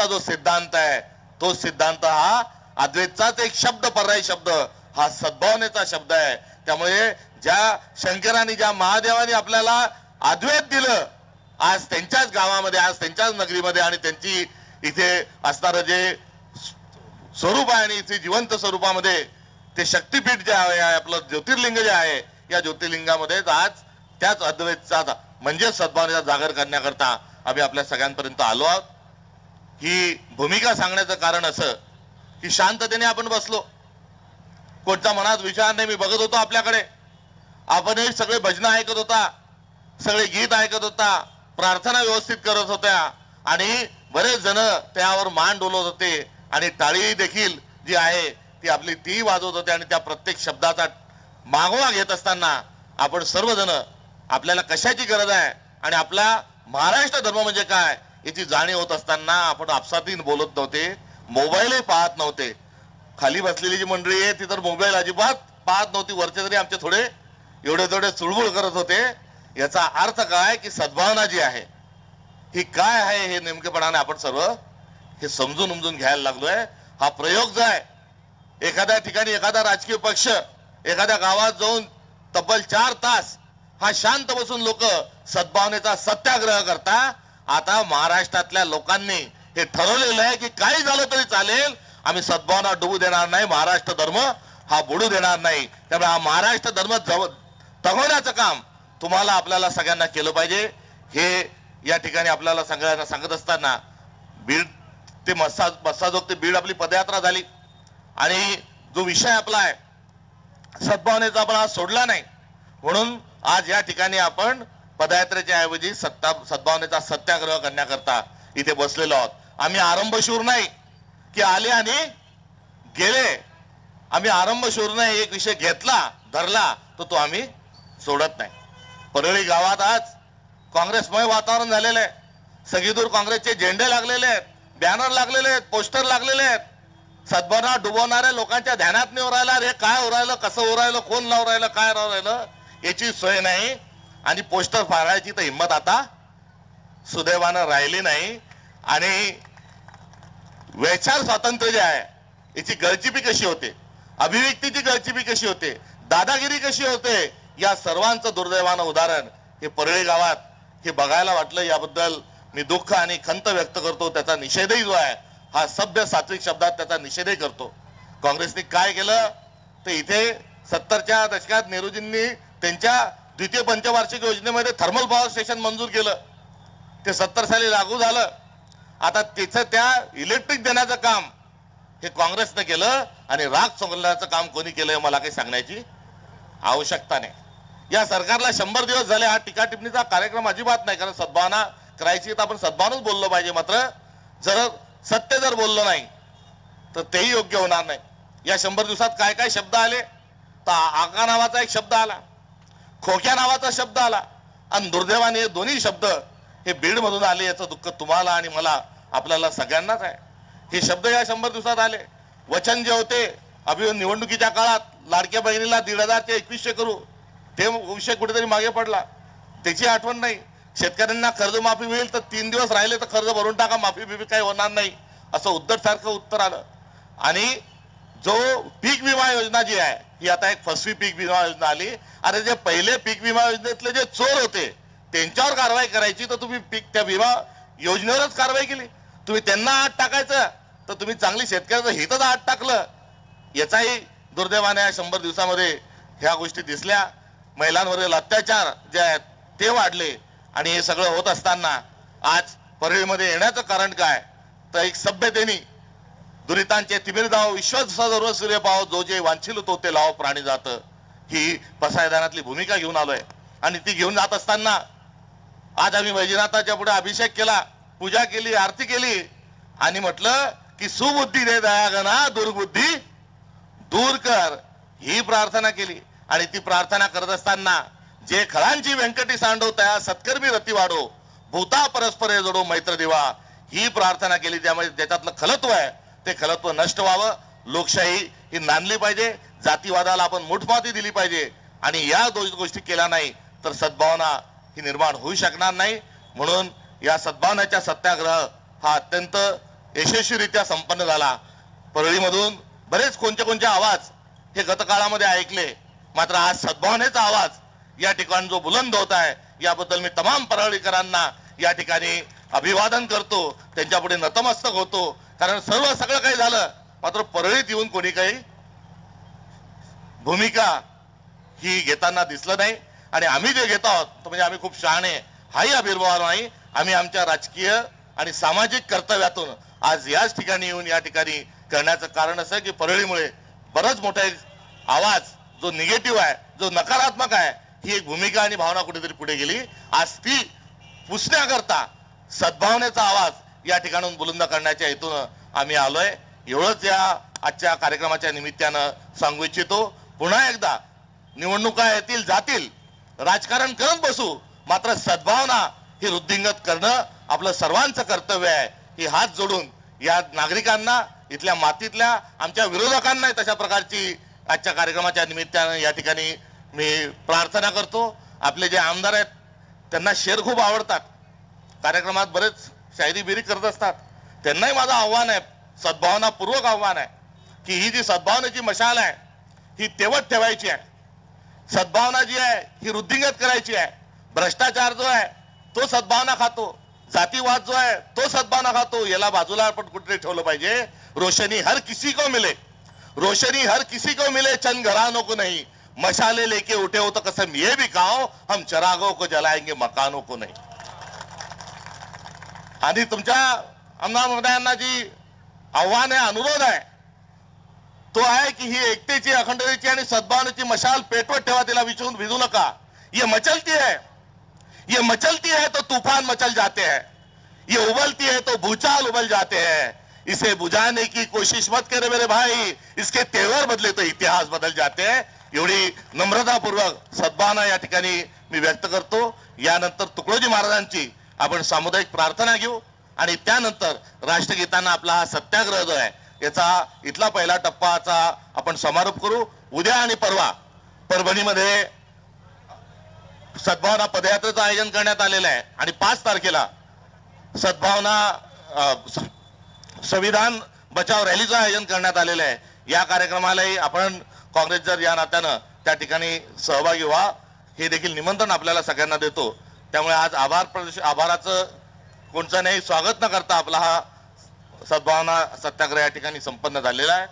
अद्वैतचा जो सिद्धांत आहे तो सिद्धांत हा अद्वैतचाच एक शब्द पर्याय शब्द. हा सद्भावनेचा शब्द आहे. त्यामुळे ज्या शंकराने ज्या महादेवाने आपल्याला अद्वैत दिलं आज त्यांच्याच गावामध्ये आज त्यांच्याच नगरीमध्ये आणि त्यांची इथे असणारं जे स्वरूप आहे आणि इथे जिवंत स्वरूपामध्ये ते शक्तीपीठ जे आहे आपलं ज्योतिर्लिंग जे आहे या ज्योतिर्लिंगामध्ये आज त्याच अद्वैतचा म्हणजे सद्भावनेचा जागर करण्याकरता आम्ही आपल्या सगळ्यांपर्यंत आलो आहोत. ही भूमिका सांगण्याचं कारण असं की शांततेने आपण बसलो. कोणता मनात विचार नाही मी बघत होतो आपल्याकडे. आपणही सगळे भजनं ऐकत होता सगळे गीत ऐकत होता प्रार्थना व्यवस्थित करत होत्या. आणि बरेच जण त्यावर मान डोलत होते आणि टाळी देखील जी आहे ती आपली ती वाजवत होते आणि त्या प्रत्येक शब्दाचा मागोवा घेत असताना आपण सर्वजण आपल्याला कशाची गरज आहे आणि आपला महाराष्ट्र धर्म म्हणजे काय याची जाणीव होत असताना आपण आपसातीन बोलत नव्हते मोबाईलही पाहत नव्हते. खाली बसलेली जी मंडळी आहे ती तर मोबाईल अजिबात पाहत नव्हती वरचे तरी आमचे थोडे एवढे थोडे चुळबुळ करत होते. याचा अर्थ काय की सद्भावना जी आहे ही काय आहे हे नेमकेपणाने आपण सर्व हे समजून उमजून घ्यायला लागलोय. हा प्रयोग जो आहे एखाद्या ठिकाणी एखादा राजकीय पक्ष एखाद्या गावात जाऊन तब्बल चार तास हा शांत बसून लोक सद्भावनेचा सत्याग्रह करता आता महाराष्ट्रातल्या लोकांनी हे ठरवलेलं आहे की काही झालं तरी चालेल. आम्ही सद्भावना डुबू देणार नाही महाराष्ट्र धर्म हा बुडू देणार नाही. त्यामुळे हा महाराष्ट्र धर्म तगवण्याचं काम तुम्हाला आपल्याला सगळ्यांना केलं पाहिजे. हे या ठिकाणी आपल्याला सगळ्यांना सांगत असताना बीड ते मस्सा मस्साजोग ते बीड आपली पदयात्रा झाली. आणि जो विषय आपला आहे सद्भावनेचा आपण आज सोडला नाही. म्हणून आज या ठिकाणी आपण पदयात्रेच्या ऐवजी सत्ता सद्भावनेचा सत्याग्रह करण्याकरता इथे बसलेलो आहोत. आम्ही आरंभशूर नाही की आले आणि गेले. आम्ही आरंभशूर नाही एक विषय घेतला धरला तर तो आम्ही सोडत नाही. परळी गावात आज काँग्रेसमय वातावरण झालेलं आहे. सगळीदूर काँग्रेसचे झेंडे लागलेले आहेत बॅनर लागलेले आहेत पोस्टर लागलेले आहेत. सद्भावना डुबवणाऱ्या लोकांच्या ध्यानात नाही हो राहिला अरे काय हो राहिलं कसं हो राहिलं कोण लावून राहिलं काय राहू राहिलं याची सोय नाही. आणि पोस्टर फाडायची तर हिंमत आता सुदैवानं राहिली नाही. आणि वैचार स्वातंत्र्य जे आहे याची गळचिपी कशी होते? अभिव्यक्तीची गळचिपी कशी होते? दादागिरी कशी होते? या सर्वांचं दुर्दैवानं उदाहरण हे परळी गावात हे बघायला वाटलं. याबद्दल मी दुःख आणि खंत व्यक्त करतो. त्याचा निषेधही जो आहे हा सभ्य सात्विक शब्दात त्याचा निषेधही करतो. काँग्रेसने काय केलं? तर इथे सत्तरच्या दशकात नेहरूजींनी त्यांच्या द्वितीय पंचवार्षिक योजनेमध्ये थर्मल पॉवर स्टेशन मंजूर केलं. ते सत्तर साली लागू झालं. आता त्याचं त्या इलेक्ट्रिक देण्याचं काम हे काँग्रेसनं केलं आणि राग सोडण्याचं काम कोणी केलंय मला काही सांगण्याची आवश्यकता नाही. या सरकारला शंभर दिवस झाले हा टीका टिप्पणीचा कार्यक्रम अजिबात नाही कारण सद्भावना करायची तर आपण सद्भावनच बोललो पाहिजे मात्र जर सत्य जर बोललो नाही तर तेही योग्य होणार नाही. या शंभर दिवसात काय काय शब्द आले? तर आका नावाचा एक शब्द आला. खोक्या नावाचा शब्द आला. आणि दुर्दैवाने दोन्ही शब्द हे बीडमधून आले याचं दुःख तुम्हाला आणि मला आपल्याला सगळ्यांनाच आहे. हे शब्द या शंभर दिवसात आले. वचन जे होते अभि निवडणुकीच्या काळात लाडक्या बहिणीला दीड हजार ते एकवीसशे करू. ते विषय कुठेतरी मागे पडला. त्याची आठवण नाही. शेतकऱ्यांना कर्जमाफी मिळेल तर तीन दिवस राहिले तर कर्ज भरून टाका माफी बिफी काही होणार नाही. असं उद्धट सारखं उत्तर आलं. आणि जो पीक विमा योजना जी आहे ही आता एक फसवी पीक विमा योजना आली. अरे जे पहिले पीक विमा योजनेतले जे चोर होते त्यांच्यावर कारवाई करायची तर तुम्ही पीक त्या विमा योजनेवरच कारवाई केली. तुम्ही त्यांना आत टाकायचं तर तुम्ही चांगली शेतकऱ्याचं हितच आत टाकलं. याचाही दुर्दैवाने या शंभर दिवसामध्ये ह्या गोष्टी दिसल्या. महिलांवरील अत्याचार जे आहेत ते वाढले. आणि हे सगळं होत असताना आज परळीमध्ये येण्याचं कारण काय? तर एक सभ्यतेने दुरितांचे तिमिर जाव विश्वास सर्व सूर्य पाव जो जे वांछिल तो ते लाव प्राणी जात. ही पसायदानातली भूमिका घेऊन आलोय. आणि ती घेऊन जात असताना आज आम्ही वैजनाथाच्या पुढे अभिषेक केला पूजा केली आरती केली. आणि म्हटलं की सुबुद्धी दे दयागना दुर्बुद्धी दूर कर. ही प्रार्थना केली. आणि ती प्रार्थना करत असताना जे खळांची व्यंकटी सांडो त्या सत्कर्मी रती वाढो भूता परस्पर जोडो मैत्र देवा ही प्रार्थना केली. त्यामुळे ज्याच्यातलं खलत्व आहे. ते खलत्व नष्ट व्हावं. लोकशाही ही नांदली पाहिजे. जातीवादाला आपण मुठमाती दिली पाहिजे. आणि या दोष गोष्टी केल्या नाही तर सद्भावना ही निर्माण होऊ शकणार नाही. म्हणून या सद्भावनाच्या सत्याग्रह हा अत्यंत यशस्वीरित्या संपन्न झाला. परळीमधून बरेच कोणते कोणते आवाज हे गतकाळामध्ये ऐकले. मात्र आज सद्भावनेचा आवाज या ठिकाणी जो बुलंद होत आहे याबद्दल मी तमाम परळीकरांना या ठिकाणी अभिवादन करतो. त्यांच्यापुढे नतमस्तक होतो. कारण सर्व सगळं काही झालं. मात्र परळीत येऊन कोणी काही भूमिका ही घेताना दिसलं नाही. आणि आम्ही जे घेत आहोत तो म्हणजे आम्ही खूप शहाणे हाही आविर्भाव नाही आम्ही आमच्या राजकीय आणि सामाजिक कर्तव्यातून आज याच ठिकाणी येऊन या ठिकाणी करण्याचं कारण असं की परळीमुळे बरंच मोठा एक आवाज जो निगेटिव्ह आहे जो नकारात्मक आहे ही एक भूमिका आणि भावना कुठेतरी पुढे गेली. आज ती पुसण्याकरता सद्भावनेचा आवाज या ठिकाणून बुलंद करण्याच्या हेतून आम्ही आलोय. एवढंच या आजच्या कार्यक्रमाच्या निमित्तानं सांगू इच्छितो. पुन्हा एकदा निवडणुका येतील जातील. राजकारण करत बसू. मात्र सद्भावना ही वृद्धिंगत करणं आपलं सर्वांचं कर्तव्य आहे. ही हात जोडून या नागरिकांना इथल्या मातीतल्या आमच्या विरोधकांना तशा प्रकारची आजच्या कार्यक्रमाच्या निमित्तानं या ठिकाणी मी प्रार्थना करतो. आपले जे आमदार आहेत त्यांना शेर खूप आवडतात. कार्यक्रमात बरेच शायरी बिरी करत असतात. त्यांनाही माझं आव्हान आहे. सद्भावनापूर्वक आव्हान आहे. की ही जी सद्भावनेची मशाल आहे ही तेवत ठेवायची आहे. सद्भावना जी आहे ही वृद्धिंगत करायची आहे. भ्रष्टाचार जो आहे तो सद्भावना खातो. जातीवाद जो आहे तो सद्भावना खातो. याला बाजूला आपण कुठे ठेवलं पाहिजे. रोशनी हर किसी को मिले. रोशनी हर किसी को मिले चंद घरानों को नहीं. मशाले लेके उठे हो तो कसम ये भी खाओ हम चरागों को जलाएंगे मकानों को नहीं. आणि तुमच्या आमदार महोदयांना जी आव्हान आहे अनुरोध आहे तो आहे की ही एकतेची अखंडतेची आणि सद्भावनेची मशाल पेटवत ठेवा तिला विचून भिजू नका. ये मचलती है. ये मचलती है तो तूफान मचल जाते हैं. ये उबलती है तो भूचाल उबल जाते हैं. इसे बुझाने की कोशिश मत करे मेरे भाई. इसके तेवर बदले तो इतिहास बदल जाते हैं. एवढी नम्रतापूर्वक सद्भावना या ठिकाणी मी व्यक्त करतो. यानंतर तुकडोजी महाराजांची आपण सामुदायिक प्रार्थना घेऊ आणि त्यानंतर राष्ट्रगीतांना आपला हा सत्याग्रह जो आहे याचा इथला पहिला टप्पाचा आपण समारोप करू. उद्या आणि परवा परभणीमध्ये सद्भावना पदयात्रेचं आयोजन करण्यात आलेलं आहे. आणि पाच तारखेला सद्भावना संविधान बचाव रॅलीचं आयोजन करण्यात आलेलं आहे. या कार्यक्रमालाही आपण काँग्रेस जर या नात्यानं त्या ठिकाणी सहभागी व्हा. हे देखील निमंत्रण आपल्याला सगळ्यांना देतो. त्यामुळे आज आभार प्रदर्श आभाराचं कोणचं नाही स्वागत न करता आपला हा सद्भावना सत्याग्रह या ठिकाणी संपन्न झालेला आहे.